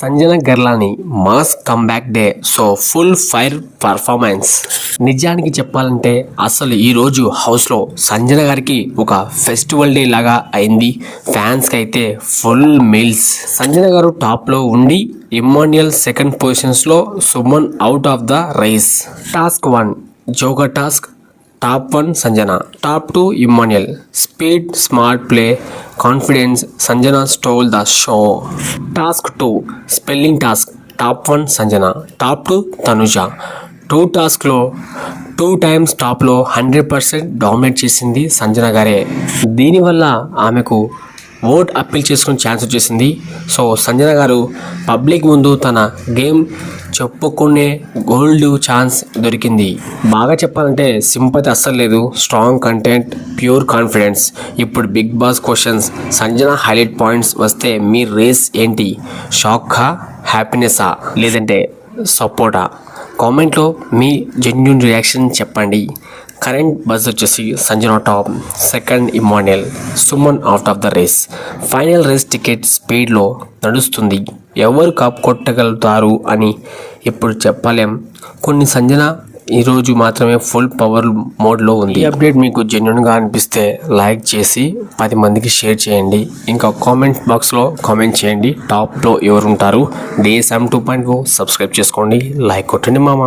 Sanjana Galrani mass comeback day so full fire performance. నిజానికి చెప్పాలంటే అసలు ఈరోజు హౌస్లో సంజన గారికి ఒక ఫెస్టివల్ డే లాగా అయింది. ఫ్యాన్స్కి అయితే ఫుల్ మీల్స్. సంజన గారు టాప్లో ఉండి Immanuel second పొజిషన్స్లో Suman out of the race. Task one జోగా task top one Sanjana. Top two Emmanuel. Speed smart play confidence Sanjana stole the show. Task two spelling task top one Sanjana. Top two Tanuja. Two టాస్క్లో two times టాప్లో hundred percent dominate చేసింది సంజన గారే. దీనివల్ల ఆమెకు vote appeal చేసుకునే chance వచ్చేసింది. So Sanjana గారు public ముందు తన గేమ్ చెప్పుకునే గోల్డ్ ఛాన్స్ దొరికింది. బాగా చెప్పాలంటే సింపతి అస్సలు లేదు స్ట్రాంగ్ కంటెంట్ ప్యూర్ కాన్ఫిడెన్స్ ఇప్పుడు Bigg Boss questions Sanjana highlight points వస్తే మీ రేస్ ఏంటి? షాక్కా హ్యాపీనెస్సా లేదంటే సపోర్టా కామెంట్లో మీ జెన్యున్ రియాక్షన్ చెప్పండి. కరెంట్ బజ్ వచ్చేసి Sanjana top second Emmanuel Suman out of the race. Final race ticket స్పీడ్లో నడుస్తుంది. ఎవరు కప్ కొట్టగలుగుతారు అని ఇప్పుడు చెప్పలేం. కొన్ని సంజన ఈరోజు మాత్రమే ఫుల్ పవర్ మోడ్లో ఉంది. ఈ అప్డేట్ మీకు జెన్యున్గా అనిపిస్తే లైక్ చేసి పది మందికి షేర్ చేయండి. ఇంకా కామెంట్ బాక్స్లో కామెంట్ చేయండి. టాప్లో ఎవరుంటారు? Day seven two point subscribe చేసుకోండి. లైక్ కొట్టండి మామ.